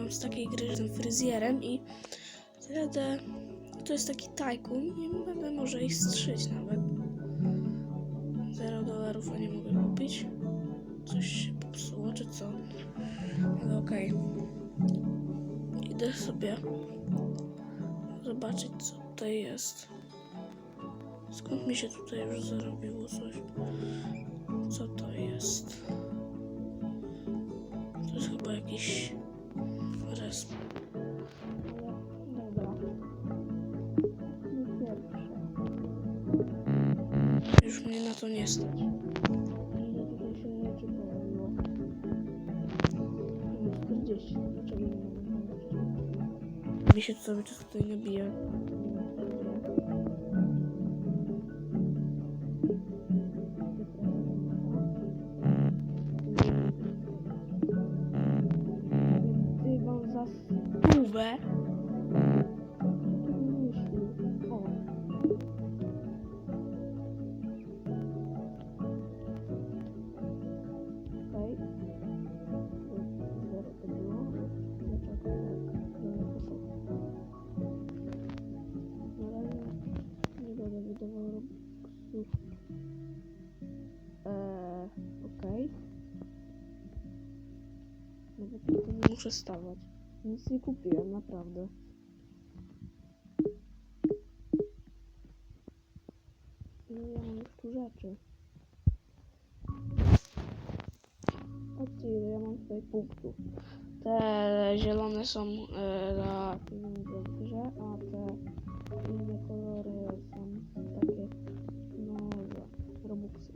Mam z takiej gry, że jestem fryzjerem i wtedy to jest taki tajkun i będę może ich strzyć nawet. Zero dolarów, a nie mogę kupić. Coś się popsuło, czy co? Ale okej. Idę sobie zobaczyć, co tutaj jest. Skąd mi się tutaj już zarobiło coś? Co to jest? Już mnie na to nie stać. Ile Muszę stawać. Nic nie kupiłem, naprawdę. No ja mam już tu rzeczy. Patrzcie ile ja mam tutaj punktów. Te zielone są e, dla grze, a te inne kolory są takie nowe robuxy.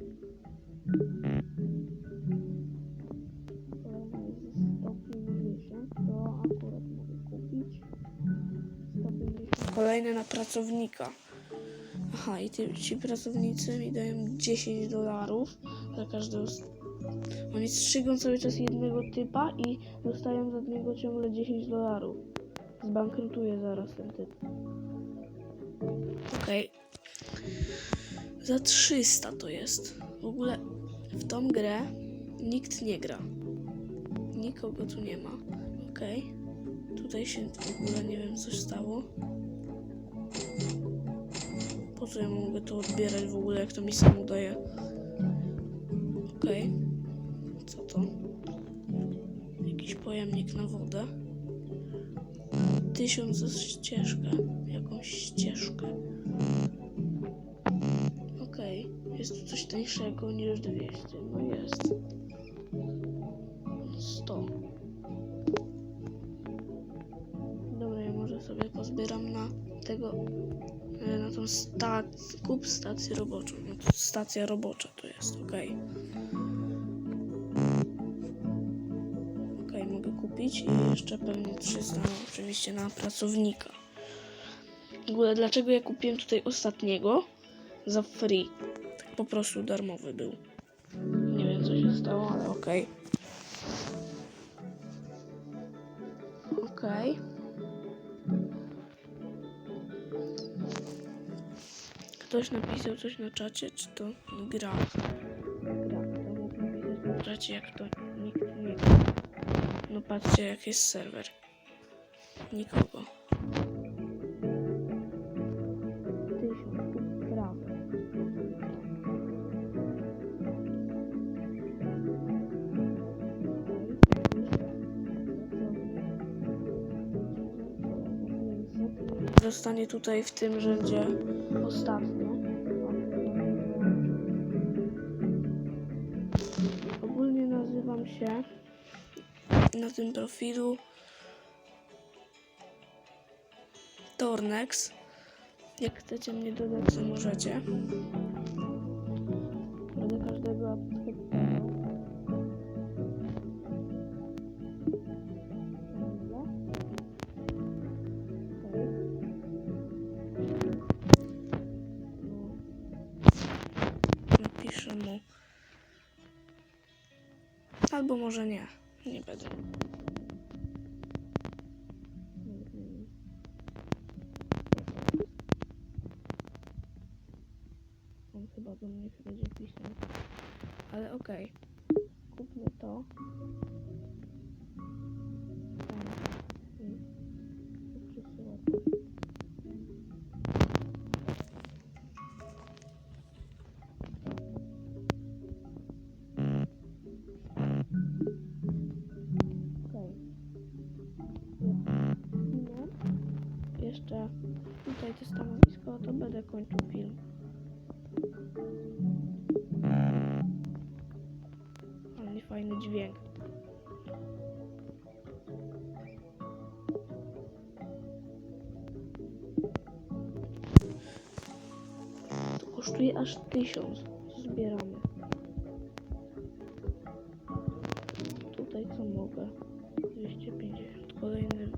Kolejne na pracownika. Aha, i ty, ci pracownicy mi dają 10 dolarów za każdego. z- Oni strzygą cały czas jednego typa i dostają za niego ciągle 10 dolarów. Zbankrutuje zaraz ten typ. Okej. Za 300 to jest. W ogóle w tą grę nikt nie gra. Nikogo tu nie ma. Okej. Tutaj się w ogóle nie wiem co stało. Po co ja mogę to odbierać w ogóle, jak to mi samo daje? Okej. Co to? Jakiś pojemnik na wodę. Tysiąc za ścieżkę. Jakąś ścieżkę. Okej. Jest tu coś tańszego niż 200. No jest. 100. Dobra, ja może sobie pozbieram na tego e, na tą stację, kup stację roboczą. No stacja robocza to jest, okej. Okej, mogę kupić i jeszcze pewnie 300 no, oczywiście na pracownika. W ogóle dlaczego ja kupiłem tutaj ostatniego za free? Tak po prostu darmowy był. Nie wiem co się stało, ale okej. Okej. Ktoś napisał coś na czacie, czy to gra? Gra. To mógł napisać na czacie, jak to nikt nie. No patrzcie, jak jest serwer. Nikogo. Zostanie tutaj w tym rzędzie ostatnio. Ogólnie nazywam się na tym profilu Tornex. Jak chcecie mnie dodać, to możecie. Napiszę. Albo może nie. Nie będę. On chyba do mnie będzie pisał. Ale okej. Kupmy to. Tutaj to stanowisko, to będę kończył film. Ale fajny dźwięk. To kosztuje aż tysiąc. Zbieramy. Tutaj co mogę? 250. Kolejny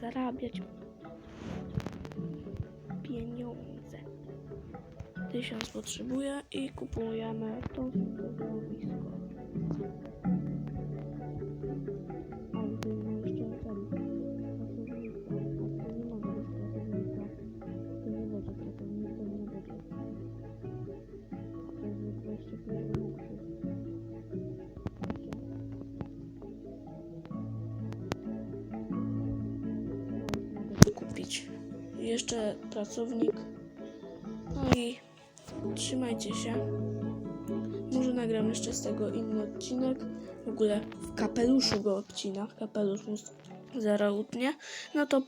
zarabiać pieniądze. Tysiąc potrzebuję i kupujemy to stanowisko. A tutaj Jeszcze pracownik. No i trzymajcie się. Może nagram jeszcze z tego inny odcinek. W ogóle w kapeluszu go odcina. Kapelusz mu zaraz utnie. No to